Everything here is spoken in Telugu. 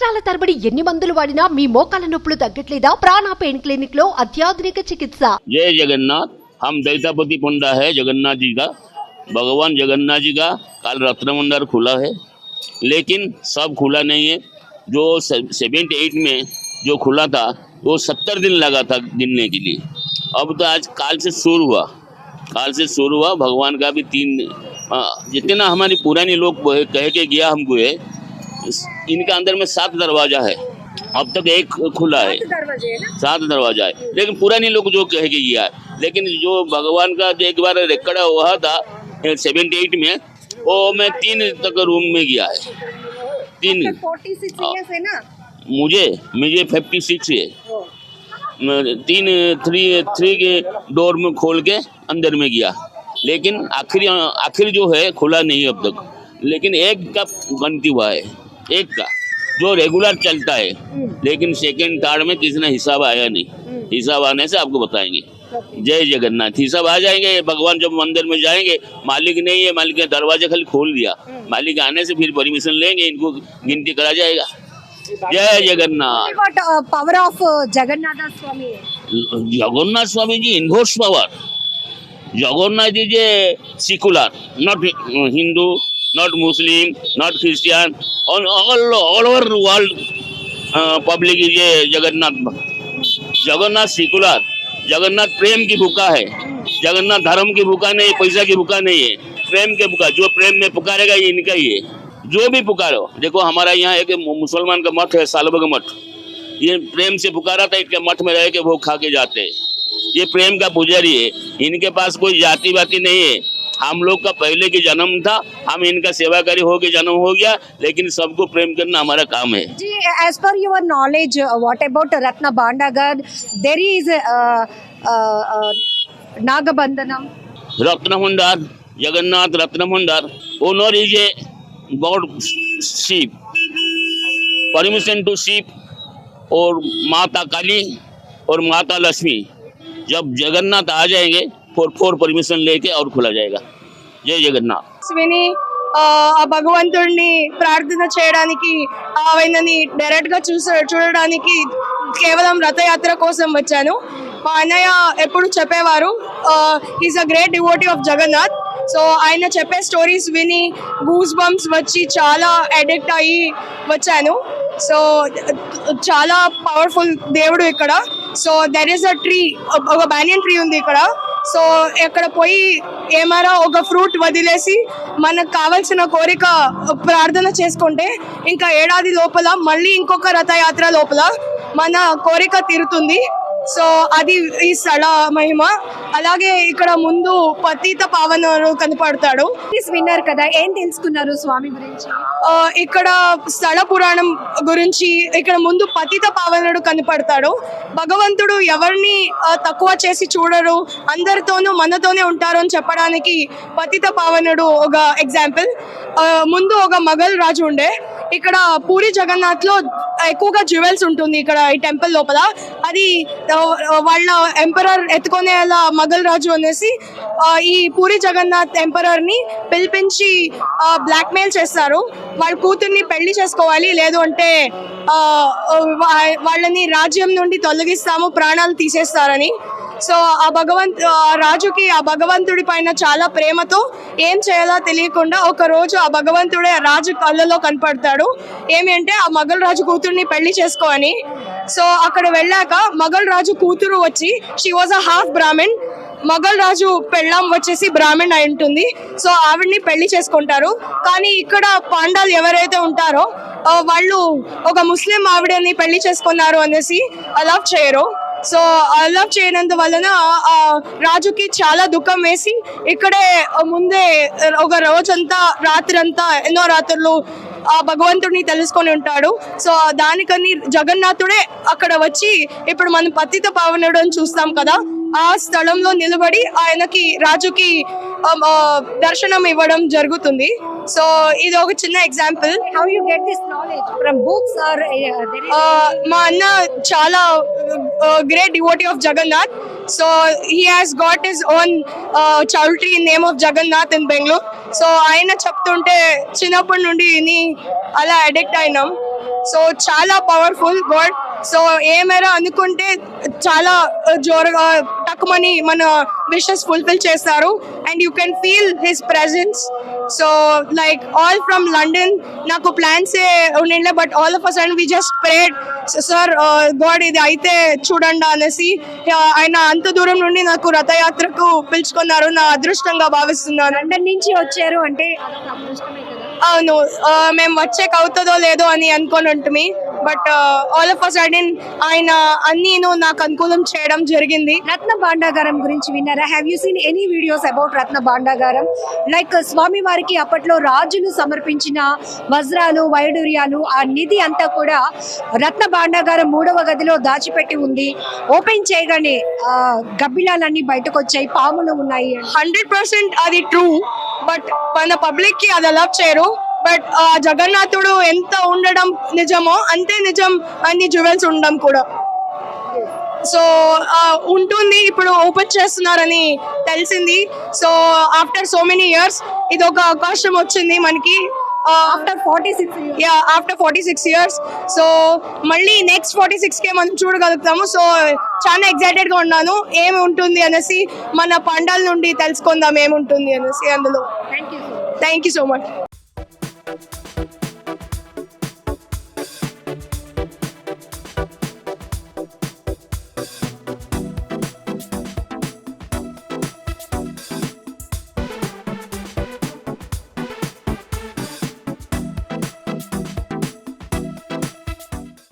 సంవత్సరాల తరబడి ఎన్ని మందులు వాడినా మీ మోకాల నొప్పులు తగ్గట్లేదా ప్రాణ పెయిన్ క్లినిక్ లో అత్యాధునిక చికిత్స जय जगन्नाथ हम दैतापति पुंडा है जगन्नाथ जी का भगवान जगन्नाथ जी का काल रत्न भंडार खुला है लेकिन सब खुला नहीं है जो सेवेंटी एट में जो खुला था वो सत्तर दिन लगा था गिनने के लिए अब तो आज काल से शुरू हुआ काल से शुरू हुआ भगवान का भी तीन आ, जितना हमारी पुरानी लोग कह के गया हमको है इस- इनका अंदर में सात दरवाज़ा है। अब तक एक खुला है। सात दरवाज़ा है लेकिन पुराने लोग जो कह के गया है। लेकिन जो भगवान का जो एक बार रेकड़ हुआ था सेवेंटी एट में वो मैं तीन तक रूम में गया है। तीन। है। ना? मुझे मुझे फिफ्टी सिक्स है। तीन थ्री थ्री के डोर में खोल के अंदर में गया। लेकिन आखिरी आखिर जो है खुला नहीं अब तक। लेकिन एक का बनती हुआ है। एक का जो रेगुलर चलता है लेकिन सेकेंड थर्ड में किसी ने हिसाब आया नहीं। हिसाब आने से आपको बताएँगे। जय जगन्नाथ। हिसाब आ जाएँगे भगवान जब मंदिर में जाएँगे मालिक नहीं है मालिक ने दरवाज़ा खाली खोल दिया। मालिक आने से फिर परमिशन लेंगे इनको गिनती करा जाएगा। जय जगन्नाथ। पावर ऑफ़ जगन्नाथ स्वामी जगन्नाथ स्वामी जी इन्होर्स power Jagannath ji J secular not Hindu not Muslim, not Christian, all, all, all over the world uh, public is a Jagannath. Jagannath secular, प्रेम की भूखा है जगन्नाथ धर्म की भूखा नहीं पैसा की भूखा नहीं है प्रेम के भूखा जो प्रेम में पुकारेगा ये इनका ही है जो भी पुकारो देखो हमारा यहाँ एक मुसलमान का मठ है सालबग मठ ये प्रेम से पुकारा था इनके मठ में रह के वो खा के जाते ये प्रेम का पुजारी है इनके पास कोई जाति वाति नहीं है हम लोग का पहले के जन्म था हम इनका सेवाकारी हो के जन्म हो गया लेकिन सबको प्रेम करना हमारा काम है knowledge, uh, what about Ratna Bandagad? There is uh, uh, uh, Nagabandhanam. Ratna Bhandar Jagannath Ratna Bhandar owner is a god ship permission to ship और माता काली और माता लक्ष्मी जब जगन्नाथ आ जाएँगे ఫోర్ పర్మిషన్ లేకే ఆరు ఖులా జాయిగా జై జగన్నాథ్ విని భగవంతుడిని ప్రార్థన చేయడానికి ఆయనని డైరెక్ట్గా చూస చూడడానికి కేవలం రథయాత్ర కోసం వచ్చాను. మా అన్నయ్య ఎప్పుడు చెప్పేవారు is a great devotee of Jagannath so ఆయన చెప్పే స్టోరీస్ విని గూస్ బంప్స్ వచ్చి చాలా అడిక్ట్ అయ్యి వచ్చాను. సో చాలా పవర్ఫుల్ దేవుడు ఇక్కడ. So there is a tree ఒక బ్యానియన్ ట్రీ ఉంది ఇక్కడ. సో ఎక్కడ పోయి ఏమారా ఒక ఫ్రూట్ వదిలేసి మనకు కావాల్సిన కోరిక ప్రార్థన చేసుకుంటే ఇంకా ఏడాది లోపల మళ్ళీ ఇంకొక రథయాత్ర లోపల మన కోరిక తీరుతుంది. సో అది ఈ స్థల మహిమ. అలాగే ఇక్కడ ముందు పతిత పావనరు కనపడతాడు. విన్నారు కదా ఏం తెలుసుకున్నారు స్వామి గురించి? ఇక్కడ స్థల పురాణం గురించి ఇక్కడ ముందు పతిత పావనుడు కనపడతాడు. భగవంతుడు ఎవరిని తక్కువ చేసి చూడరు. అందరితోనూ మనతోనే ఉంటారు అని చెప్పడానికి పతిత పావనుడు ఒక ఎగ్జాంపుల్ ముందు ఒక మొఘల్ రాజు ఉండే ఇక్కడ పూరి జగన్నాథ్లో ఎక్కువగా జ్యువెల్స్ ఉంటుంది ఇక్కడ ఈ టెంపుల్ లోపల. అది వాళ్ళ ఎంపరర్ ఎత్తుకునేలా మొఘల్ రాజు అనేసి ఈ పూరి జగన్నాథ్ ఎంపరర్ని పిలిపించి బ్లాక్మెయిల్ చేస్తారు. వాళ్ళ కూతుర్ని పెళ్ళి చేసుకోవాలి లేదు అంటే వాళ్ళని రాజ్యం నుండి తొలగిస్తాము ప్రాణాలు తీసేస్తారని. సో ఆ భగవంత్ ఆ రాజుకి ఆ భగవంతుడి పైన చాలా ప్రేమతో ఏం చేయాలో తెలియకుండా ఒక రోజు ఆ భగవంతుడే ఆ రాజు కళ్ళలో కనపడతాడు. ఏమి అంటే ఆ మొఘల్ రాజు కూతుర్ని పెళ్ళి చేసుకోని సో అక్కడ వెళ్ళాక మొఘల్ రాజు కూతురు వచ్చి she was a half Brahmin Mughal రాజు పెళ్ళాం వచ్చేసి బ్రాహ్మణ్ అయి ఉంటుంది. సో ఆవిడ్ని పెళ్ళి చేసుకుంటారు. కానీ ఇక్కడ పాండాలు ఎవరైతే ఉంటారో వాళ్ళు ఒక ముస్లిం ఆవిడని పెళ్ళి చేసుకున్నారు అనేసి అలౌ చేయరు. సో అలవ్ చేయనందు వలన రాజుకి చాలా దుఃఖం వేసి ఇక్కడే ముందే ఒక రోజంతా రాత్రంతా ఎన్నో రాత్రులు ఆ భగవంతుడిని తెలుసుకొని ఉంటాడు. సో దానికని జగన్నాథుడే అక్కడ వచ్చి ఇప్పుడు మనం పతిత పావనుడు అని చూస్తాం కదా ఆ స్థలంలో నిలబడి ఆయనకి రాజుకి దర్శనం ఇవ్వడం జరుగుతుంది. సో ఇది ఒక చిన్న ఎగ్జాంపుల్. Books or uh, మా అన్న చాలా great devotee of Jagannath so he has got his own choultry in name of Jagannath in Bengaluru so ఆయన చెప్తుంటే చిన్నప్పటి నుండి అలా అడిక్ట్ అయినాం. సో చాలా పవర్ఫుల్ గాడ్ సో ఏమైనా అనుకుంటే చాలా జోరుగా తక్కువని మన విషెస్ ఫుల్ఫిల్ చేస్తారు. And you can feel his presence. So like all from London. నాకు plans ఉండిండే but all of a sudden we just prayed sir god ఇది అయితే చూడండి అనేసి ఆయన అంత దూరం నుండి నాకు రథయాత్రకు పిలుచుకున్నారు. నా అదృష్టంగా భావిస్తున్నాను. లండన్ నుంచి వచ్చారు అంటే అవును మేము వచ్చేకి అవుతుందో లేదో అని అనుకొని ఉంటుంది బట్ ఆల్ ఆఫ్ సడన్ ఆయన అన్నీను నాకు అనుకూలం చేయడం జరిగింది. రత్న భాండాగారం గురించి విన్నారా? Have you seen any videos about Ratna Bhandagaram? Like స్వామి వారికి అప్పట్లో రాజులు సమర్పించిన వజ్రాలు వైడూర్యాలు ఆ నిధి అంతా కూడా రత్న భాండాగారం మూడవ గదిలో దాచిపెట్టి ఉంది. ఓపెన్ చేయగానే గబ్బిలాలన్నీ బయటకు వచ్చాయి పాములు ఉన్నాయి. హండ్రెడ్ పర్సెంట్ అది ట్రూ బట్ మన పబ్లిక్కి అది అలౌ చేయరు. బట్ ఆ జగన్నాథుడు ఎంత ఉండడం నిజమో అంతే నిజం అన్ని జ్యువెల్స్ ఉండడం కూడా. సో ఉంటుంది ఇప్పుడు ఓపెన్ చేస్తున్నారని తెలిసింది. So after so many years ఇది ఒక అవకాశం వచ్చింది మనకి. After forty six yeah after forty six years so మళ్ళీ నెక్స్ట్ ఫార్టీ సిక్స్ కే మనం చూడగలుగుతాము. సో చాలా ఎక్సైటెడ్గా ఉన్నాను. ఏమి ఉంటుంది అనేసి మన పండాల నుండి తెలుసుకుందాం ఏముంటుంది అనేసి అందులో. Thank you thank you so much